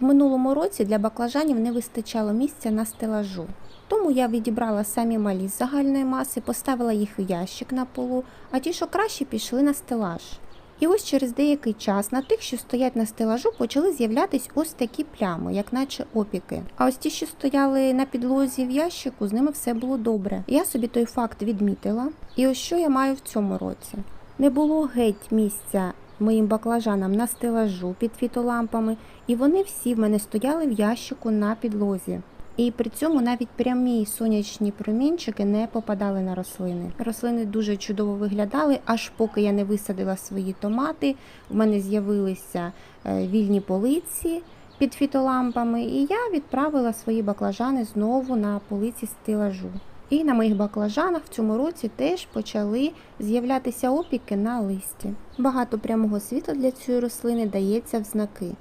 В минулому році для баклажанів не вистачало місця на стелажу. Тому я відібрала самі малі з загальної маси, поставила їх в ящик на полу, а ті, що краще, пішли на стелаж. І ось через деякий час на тих, що стоять на стелажу, почали з'являтись ось такі плями, як наче опіки. А ось ті, що стояли на підлозі в ящику, з ними все було добре. Я собі той факт відмітила. І ось що я маю в цьому році. Не було геть місця моїм баклажанам на стелажу під фітолампами, і вони всі в мене стояли в ящику на підлозі. І при цьому навіть прямі сонячні промінчики не попадали на рослини. Рослини дуже чудово виглядали, аж поки я не висадила свої томати. У мене з'явилися е, вільні полиці під фітолампами, і я відправила свої баклажани знову на полиці стелажу. І на моїх баклажанах в цьому році теж почали з'являтися опіки на листі. Багато прямого світла для цієї рослини дається в знаки.